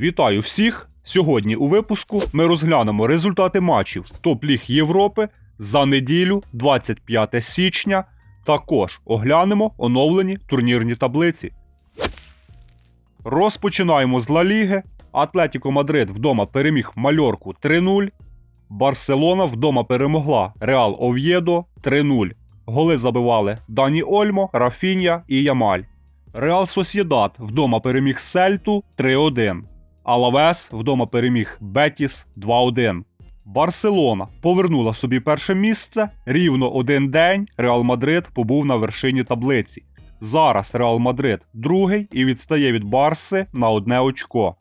Вітаю всіх! Сьогодні у випуску ми розглянемо результати матчів топ-ліг Європи за неділю 25 січня. Також оглянемо оновлені турнірні таблиці. Розпочинаємо з Ла Ліги. Атлетіко Мадрид вдома переміг Мальорку 3-0. Барселона вдома перемогла Реал Ов'єдо 3-0. Голи забивали Дані Ольмо, Рафінья і Ямаль. Реал Сосєдат вдома переміг Сельту 3-1. Алавес вдома переміг Бетіс 2-1. Барселона повернула собі перше місце. Рівно один день Реал Мадрид побув на вершині таблиці. Зараз Реал Мадрид другий і відстає від Барси на одне очко.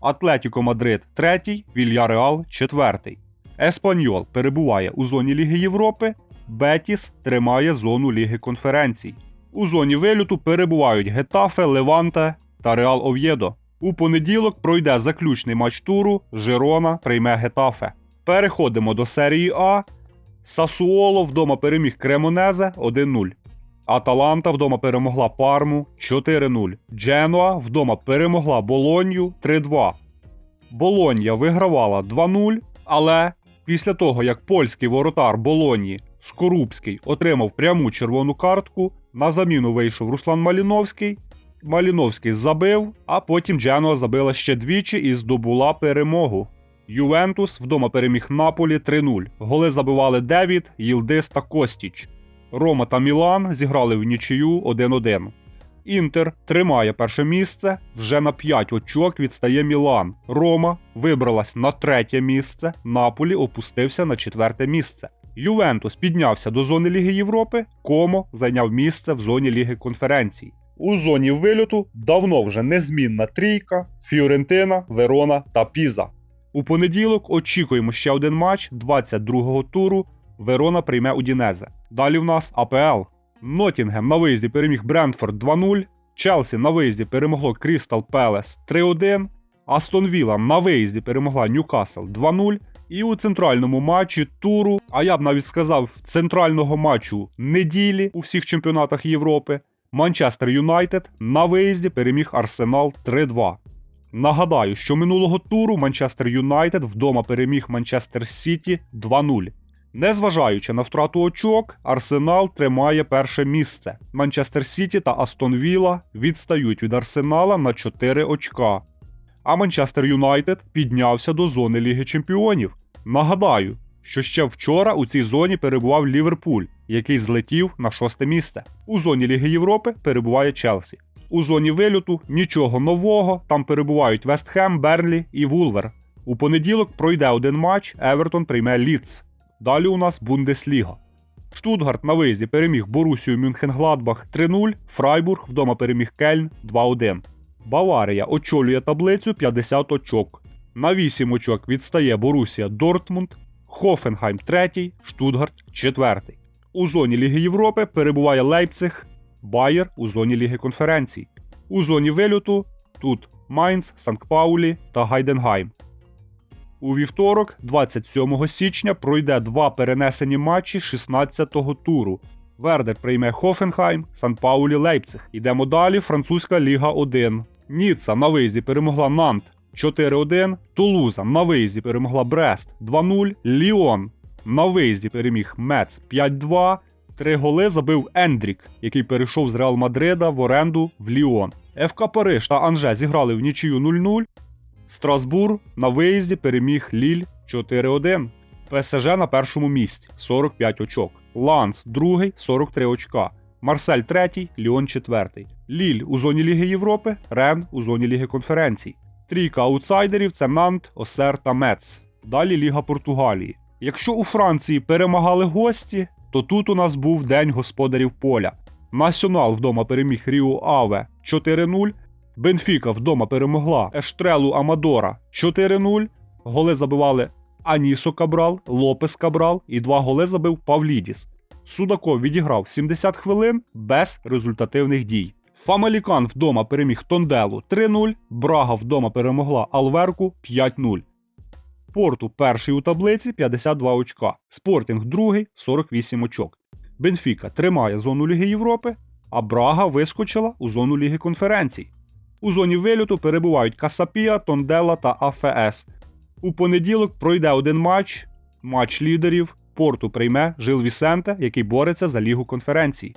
Атлетіко Мадрид третій, Вільяреал четвертий. Еспаньол перебуває у зоні Ліги Європи. Бетіс тримає зону Ліги конференцій. У зоні вилюту перебувають Гетафе, Леванте та Реал Ов'єдо. У понеділок пройде заключний матч туру. Жирона прийме Гетафе. Переходимо до серії А. Сасуоло вдома переміг Кремонезе 1-0. Аталанта вдома перемогла Парму 4-0. Дженуа вдома перемогла Болонью 3-2. Болонья вигравала 2-0, але після того, як польський воротар Болонії Скорубський отримав пряму червону картку, на заміну вийшов Руслан Маліновський. Маліновський забив, а потім Дженуа забила ще двічі і здобула перемогу. Ювентус вдома переміг Наполі 3-0. Голи забивали Девід, Їлдис та Костіч. Рома та Мілан зіграли в нічию 1-1. Інтер тримає перше місце. Вже на 5 очок відстає Мілан. Рома вибралась на третє місце. Наполі опустився на четверте місце. Ювентус піднявся до зони Ліги Європи. Комо зайняв місце в зоні Ліги конференцій. У зоні вильоту давно вже незмінна трійка, Фіорентина, Верона та Піза. У понеділок очікуємо ще один матч 22-го туру. Верона прийме Удінезе. Далі в нас АПЛ. Нотінгем на виїзді переміг Брентфорд 2-0. Челсі на виїзді перемогло Крістал Пелес 3-1. Астон Вілла на виїзді перемогла Ньюкасл 2-0. І у центральному матчі туру, а я б навіть сказав, центрального матчу неділі у всіх чемпіонатах Європи, Манчестер Юнайтед на виїзді переміг Арсенал 3-2. Нагадаю, що минулого туру Манчестер Юнайтед вдома переміг Манчестер Сіті 2-0. Незважаючи на втрату очок, Арсенал тримає перше місце. Манчестер Сіті та Астон Вілла відстають від Арсенала на 4 очка. А Манчестер Юнайтед піднявся до зони Ліги Чемпіонів. Нагадаю, що ще вчора у цій зоні перебував Ліверпуль, який злетів на шосте місце. У зоні Ліги Європи перебуває Челсі. У зоні вильоту нічого нового, там перебувають Вестхем, Берлі і Вулвер. У понеділок пройде один матч, Евертон прийме Ліц. Далі у нас Бундесліга. Штутгарт на виїзді переміг Борусію Мюнхенгладбах 3-0, Фрайбург вдома переміг Кельн 2-1. Баварія очолює таблицю 50 очок. На 8 очок відстає Борусія Дортмунд, Хофенхайм 3, Штутгарт 4. У зоні Ліги Європи перебуває Лейпциг, Байер у зоні Ліги конференцій. У зоні вильоту тут Майнц, Санкт-Паулі та Гайденгайм. У вівторок, 27 січня, пройде два перенесені матчі 16-го туру. Вердер прийме Хофенхайм, Сан-Паулі Лейпциг. Йдемо далі. Французька Ліга 1. Ніцца на виїзді перемогла Нант 4-1. Тулуза на виїзді перемогла Брест 2-0. Ліон на виїзді переміг Мец 5-2. Три голи забив Ендрік, який перейшов з Реал Мадрида в оренду в Ліон. ФК Париж та Анже зіграли в нічию 0-0. Страсбур на виїзді переміг Ліль 4-1. ПСЖ на першому місці 45 очок. Ланс другий 43 очка. Марсель третій, Ліон четвертий. Ліль у зоні Ліги Європи, Рен у зоні Ліги конференцій. Трійка аутсайдерів це Нант, Осер та Мец. Далі Ліга Португалії. Якщо у Франції перемагали гості, то тут у нас був День господарів поля. Націонал вдома переміг Ріо Аве 4-0. Бенфіка вдома перемогла Ештрелу Амадора 4-0. Голи забивали Анісо Кабрал, Лопес Кабрал і два голи забив Павлідіс. Судаков відіграв 70 хвилин без результативних дій. Фамалікан вдома переміг Тонделу 3-0. Брага вдома перемогла Алверку 5-0. Порту перший у таблиці 52 очка. Спортінг другий 48 очок. Бенфіка тримає зону Ліги Європи, а Брага вискочила у зону Ліги конференцій. У зоні вильоту перебувають Касапія, Тондела та АФС. У понеділок пройде один матч, матч лідерів. Порту прийме Жил Вісенте, який бореться за лігу конференцій.